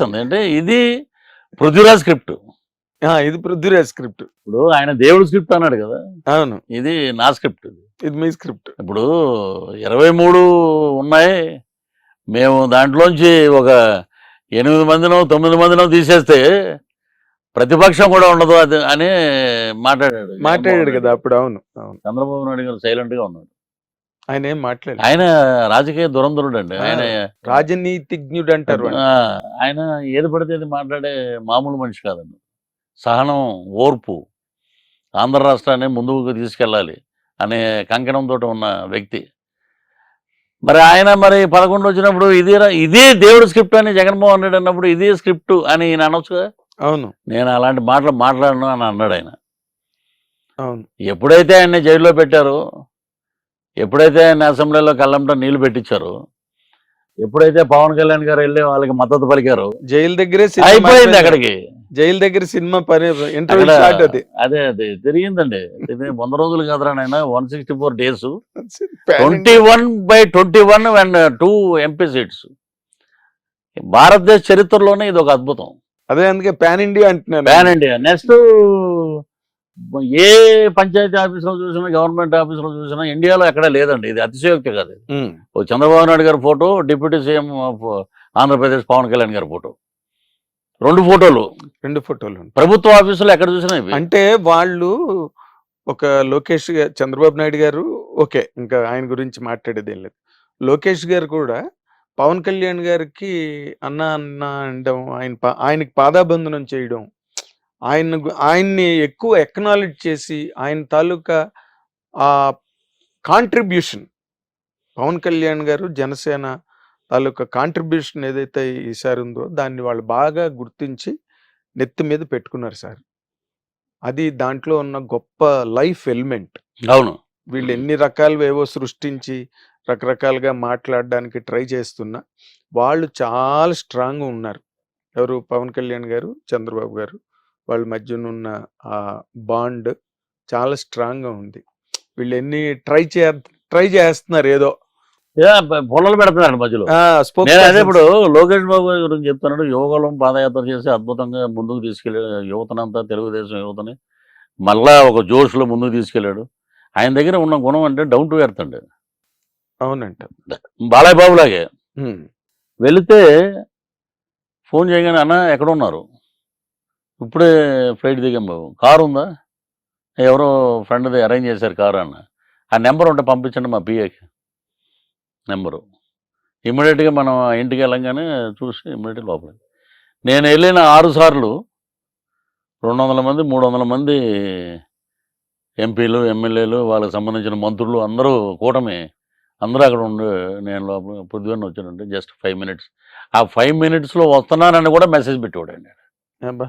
వచ్చేస్తుంది అంటే ఇది పృథ్వీరాజ్ స్క్రిప్ట్. ఆ, ఇది పృథ్వీరాజ్ స్క్రిప్ట్. ఇప్పుడు ఆయన దేవుడు స్క్రిప్ట్ అన్నాడు కదా. అవును. ఇది నా స్క్రిప్ట్ ఇది. ఇది మీ స్క్రిప్ట్. ఇప్పుడు ఇరవై మూడు ఉన్నాయి. మేము దాంట్లోంచి ఒక ఎనిమిది మందినో తొమ్మిది మందినో తీసేస్తే ప్రతిపక్షం కూడా ఉండదు అది అని మాట్లాడాడు మాట్లాడాడు కదా అప్పుడు అవును అవును. చంద్రబాబు నాయుడు గారు సైలెంట్గా ఉన్నాడు. ఆయన ఏం మాట్లాడారు ఆయన రాజకీయ దురంధరుడు అండి ఆయన రాజనీతిజ్ఞుడు అంటారు ఆయన ఏది పడితే అది మాట్లాడే మామూలు మనిషి కాదండి. సహనం ఓర్పు ఆంధ్ర రాష్ట్రాన్ని ముందుకు తీసుకెళ్ళాలి అనే కంకణంతో ఉన్న వ్యక్తి. మరి ఆయన మరి పదకొండు వచ్చినప్పుడు ఇది ఇదే దేవుడు స్క్రిప్ట్ అని జగన్మోహన్ రెడ్డి అన్నప్పుడు ఇదే స్క్రిప్ట్ అని ఈయన అనొచ్చుగా అవును. నేను అలాంటి మాటలు మాట్లాడను అని అన్నాడు ఆయన. అవును. ఎప్పుడైతే ఆయన్ని జైల్లో పెట్టారో ఎప్పుడైతే ఆయన అసెంబ్లీలో కళ్ళంట నీళ్ళు పెట్టించారో ఎప్పుడైతే పవన్ కళ్యాణ్ గారు వెళ్ళి వాళ్ళకి మద్దతు పలికారో జైలు దగ్గరే అయిపోయింది. అక్కడికి. జైలు దగ్గర సినిమా పని అది. అదే తిరిగిందండి వంద రోజులు కాదురా నాయన one sixty four days twenty one by twenty one and two MP seats భారతదేశ చరిత్రలోనే ఇది ఒక అద్భుతం. అదే అందుకే పాన్ ఇండియా అంటున్నాను ప్యాన్ ఇండియా నెక్స్ట్ ఏ పంచాయతీ ఆఫీసులో చూసినా గవర్నమెంట్ ఆఫీసులో చూసినా ఇండియాలో ఎక్కడ లేదండి. ఇది అతిశయోక్తి కాదు ఓ చంద్రబాబు నాయుడు గారి photo deputy CM of Andhra Pradesh Pawan Kalyan గారి ఫోటో. రెండు ఫోటోలు. రెండు ఫోటోలు. ప్రభుత్వ ఆఫీసులో ఎక్కడ చూసినా అంటే వాళ్ళు ఒక లోకేష్ చంద్రబాబు నాయుడు గారు ఓకే ఇంకా ఆయన గురించి మాట్లాడేది ఏం లేదు. లోకేష్ గారు కూడా పవన్ కళ్యాణ్ గారికి అన్న అన్న అనడం ఆయన ఆయనకి పాదాబంధనం చేయడం ఆయన ఆయన్ని ఎక్కువ ఎక్నాలెడ్జ్ చేసి ఆయన తాలూకా ఆ కాంట్రిబ్యూషన్ పవన్ కళ్యాణ్ గారు జనసేన తాలూకా కాంట్రిబ్యూషన్ ఏదైతే ఈసారి ఉందో దాన్ని వాళ్ళు బాగా గుర్తించి నెత్తి మీద పెట్టుకున్నారు సార్. అది దాంట్లో ఉన్న గొప్ప లైఫ్ ఎలిమెంట్. అవును. వీళ్ళు ఎన్ని రకాలు ఏవో సృష్టించి రకరకాలుగా మాట్లాడడానికి ట్రై చేస్తున్నా వాళ్ళు చాలా స్ట్రాంగ్ ఉన్నారు. ఎవరు? పవన్ కళ్యాణ్ గారు? చంద్రబాబు గారు. వాళ్ళ మధ్యన ఉన్న ఆ బాండ్ చాలా స్ట్రాంగ్గా ఉంది. వీళ్ళు ఎన్ని ట్రై చే ట్రై చేస్తున్నారు ఏదో. పొలాలు పెడుతున్నాడు మధ్యలో. నేను అదే ఇప్పుడు లోకేష్ బాబు గారి గురించి చెప్తున్నాడు. యువకులం పాదయాత్ర చేసి అద్భుతంగా ముందుకు తీసుకెళ్ళాడు యువతనంతా తెలుగుదేశం యువతని మళ్ళా ఒక జోష్లో ముందుకు తీసుకెళ్ళాడు. ఆయన దగ్గర ఉన్న గుణం అంటే డౌన్ టు ఎర్త్ అండి. అవునంట. బాలయ్య బాబు లాగే హ్మ్. వెళితే ఫోన్ చేయగానే అన్న ఎక్కడ ఉన్నారు ఇప్పుడే ఫ్లైట్ దిగాం బాబు. కారు ఉందా? ఎవరో ఫ్రెండ్ది అరేంజ్ చేశారు కారు అన్న ఆ నెంబర్ ఉంటే పంపించండి మా పిఏకి నెంబరు ఇమ్మీడియట్గా మనం ఆ ఇంటికి వెళ్ళంగానే చూసి ఇమ్మీడియట్ లోపలికి. నేను వెళ్ళిన ఆరు సార్లు రెండు వందల మంది మూడు వందల మంది ఎంపీలు ఎమ్మెల్యేలు వాళ్ళకి సంబంధించిన మంత్రులు అందరూ కూటమి అందరూ అక్కడ ఉండి నేను లోపల పొద్దున్న వచ్చానంటే జస్ట్ ఫైవ్ మినిట్స్ ఆ ఫైవ్ మినిట్స్లో వస్తున్నానని కూడా మెసేజ్ పెట్టేవాడండి అబ్బా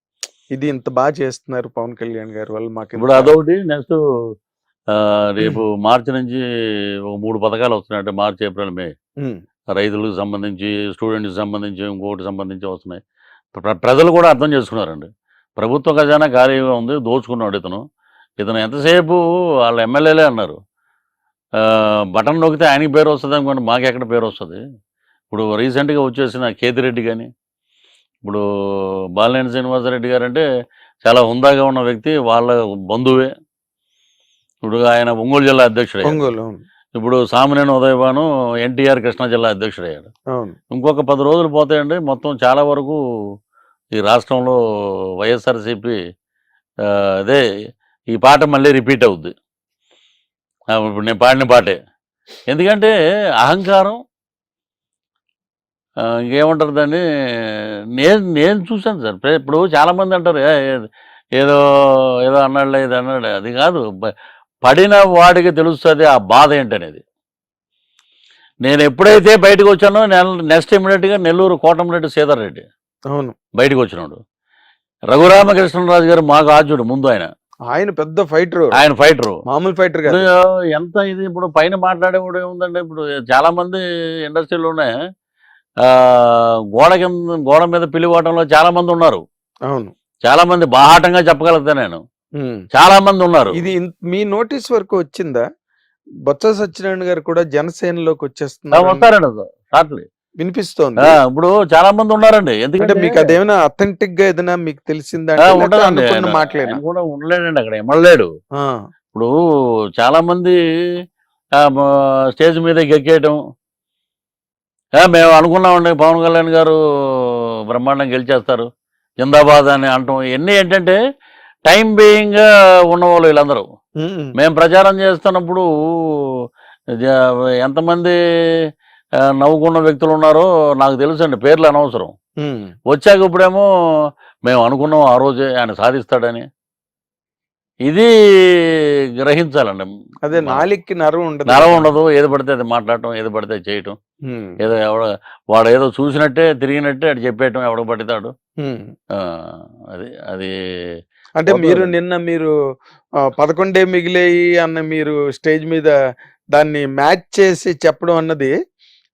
ఇది ఇంత బాగా చేస్తున్నారు పవన్ కళ్యాణ్ గారు వాళ్ళు మాకు ఇప్పుడు అదొకటి నెక్స్ట్ రేపు మార్చి నుంచి ఒక మూడు పథకాలు వస్తున్నాయి అంటే మార్చి ఏప్రిల్ మే. రైతులకు సంబంధించి స్టూడెంట్కి సంబంధించి ఇంకోటి సంబంధించి వస్తున్నాయి. ప్ర- ప్రజలు కూడా అర్థం చేసుకున్నారండి. ప్రభుత్వ ఖజానా ఖాళీగా ఉంది దోచుకున్నాడు ఇతను. ఇతను ఎంతసేపు వాళ్ళ ఎమ్మెల్యేలే అన్నారు. ఆ, బటన్ నొక్కితే ఆయనకి పేరు వస్తుంది అనుకోండి మాకు ఎక్కడ పేరు వస్తుంది? ఇప్పుడు రీసెంట్గా వచ్చేసిన కేతిరెడ్డి కానీ ఇప్పుడు బాలినేని శ్రీనివాసరెడ్డి గారు అంటే చాలా హుందాగా ఉన్న వ్యక్తి వాళ్ళ బంధువే. ఇప్పుడు ఆయన ఒంగోలు జిల్లా అధ్యక్షుడు ఒంగోలు ఇప్పుడు సామినేని ఉదయభాను ఎన్టీఆర్ కృష్ణా జిల్లా అధ్యక్షుడు అయ్యాడు అవును. ఇంకొక పది రోజులు పోతాయండి. మొత్తం చాలా వరకు ఈ రాష్ట్రంలో వైఎస్ఆర్సీపీ అదే ఈ పాట మళ్ళీ రిపీట్ అవుద్ది. ఇప్పుడు నేను పాడిన పాటే. ఎందుకంటే అహంకారం ఇంకేమంటారు దాన్ని నేను నేను చూశాను సార్. ఇప్పుడు చాలామంది అంటారు "ఏ, ఏ- ఏదో ఏదో అన్నాడులే ఇది అన్నాడు అది కాదు. పడిన వాడికి తెలుస్తుంది ఆ బాధ ఏంటనేది. నేను ఎప్పుడైతే బయటకు వచ్చానో నెక్స్ట్ ఇమీడియట్గా నెల్లూరు కోటమిరెడ్డి సీతారెడ్డి రెడ్డి అవును. బయటకు వచ్చినాడు. రఘురామకృష్ణరాజు గారు మాకు ఆద్యుడు ముందు ఆయన. ఆయన పెద్ద ఫైటర్. ఆయన ఫైటరు. మామూలు ఫైటర్ ఎంత ఇది ఇప్పుడు పైన మాట్లాడేవాడు ఏముందంటే ఇప్పుడు చాలా మంది ఇండస్ట్రీలోనే గోడ కింద గోడ మీద పిలివాటంలో చాలా మంది ఉన్నారు. అవును. చాలా మంది బాహాటంగా చెప్పగలుగుతా నేను. చాలా మంది ఉన్నారు. ఇది మీ నోటీస్ వరకు వచ్చిందా? బొత్స సత్యనారాయణ గారు కూడా జనసేనలోకి వచ్చేస్తున్నారు వస్తారండి షార్ట్లీ వినిపిస్తోంది. ఇప్పుడు చాలా మంది ఉన్నారండి. ఎందుకంటే మీకు అదేమైనా అథెంటిక్గా ఏదైనా మీకు తెలిసిందా ఆయన కూడా ఉండలేడండి అక్కడ ఎమ్మలేడు ఆ, ఇప్పుడు చాలా మంది స్టేజ్ మీద ఎక్కేయటం ఆ, మేము అనుకున్నామండి పవన్ కళ్యాణ్ గారు బ్రహ్మాండం గెలిచేస్తారు. జిందాబాద్ అని అంటాం. ఇవన్నీ ఏంటంటే టైం బీయింగ్ ఉన్నవాళ్ళు వీళ్ళందరూ. మేము ప్రచారం చేస్తున్నప్పుడు ఎంతమంది నవ్వుకున్న వ్యక్తులు ఉన్నారో నాకు తెలుసండి పేర్లు అనవసరం. వచ్చాక ఇప్పుడేమో మేము అనుకున్నాం ఆ రోజే ఆయన సాధిస్తాడని. ఇది గ్రహించాలండి. అదే నాలిక్కి నరం ఉండదు. నరం ఉండదు. ఏది పడితే అది మాట్లాడటం ఏది పడితే చేయటం. ఏదో ఎవడ వాడు ఏదో చూసినట్టే తిరిగినట్టే అటు చెప్పేయటం ఎవడ పడితాడు అది అది అంటే. మీరు నిన్న మీరు పదకొండే మిగిలేయి అన్న మీరు స్టేజ్ మీద దాన్ని మ్యాచ్ చేసి చెప్పడం అన్నది